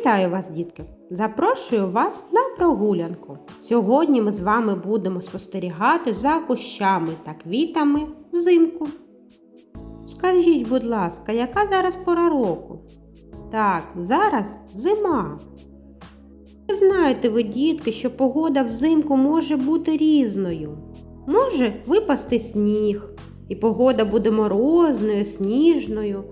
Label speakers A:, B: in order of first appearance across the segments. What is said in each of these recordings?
A: Вітаю вас, дітки! Запрошую вас на прогулянку. Сьогодні ми з вами будемо спостерігати за кущами та квітами взимку. Скажіть, будь ласка, яка зараз пора року? Так, зараз зима. Чи Знаєте ви, дітки, що погода взимку може бути різною. Може випасти сніг, і погода буде морозною, сніжною,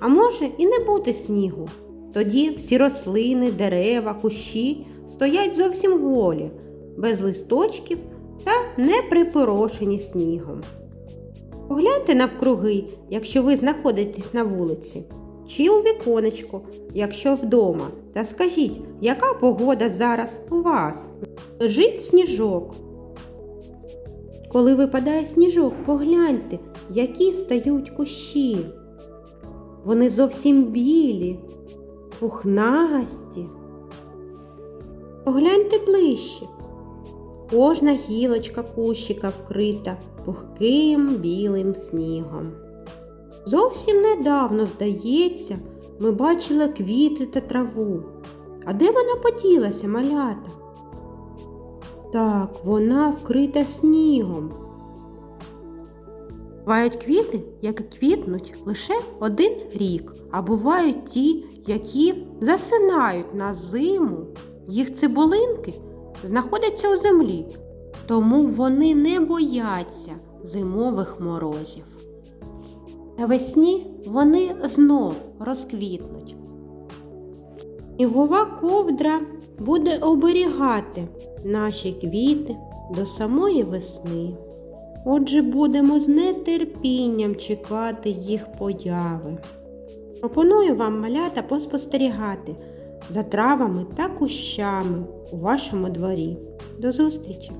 A: а може і не бути снігу. Тоді всі рослини, дерева, кущі стоять зовсім голі, без листочків та не припорошені снігом. Погляньте навкруги, якщо ви знаходитесь на вулиці, чи у віконечко, якщо вдома, та скажіть, яка погода зараз у вас? Лежить сніжок. Коли випадає сніжок, погляньте, які стають кущі. Вони зовсім білі, пухнасті. Погляньте ближче. Кожна гілочка кущика вкрита пухким білим снігом. Зовсім недавно, здається, ми бачили квіти та траву. А де вона поділася, малята? Так, вона вкрита снігом. Бувають квіти, які квітнуть лише один рік, а бувають ті, які засинають на зиму. Їх цибулинки знаходяться у землі, тому вони не бояться зимових морозів. Навесні вони знов розквітнуть. Снігова ковдра буде оберігати наші квіти до самої весни. Отже, будемо з нетерпінням чекати їх появи. Пропоную вам малята поспостерігати за травами та кущами у вашому дворі. До зустрічі!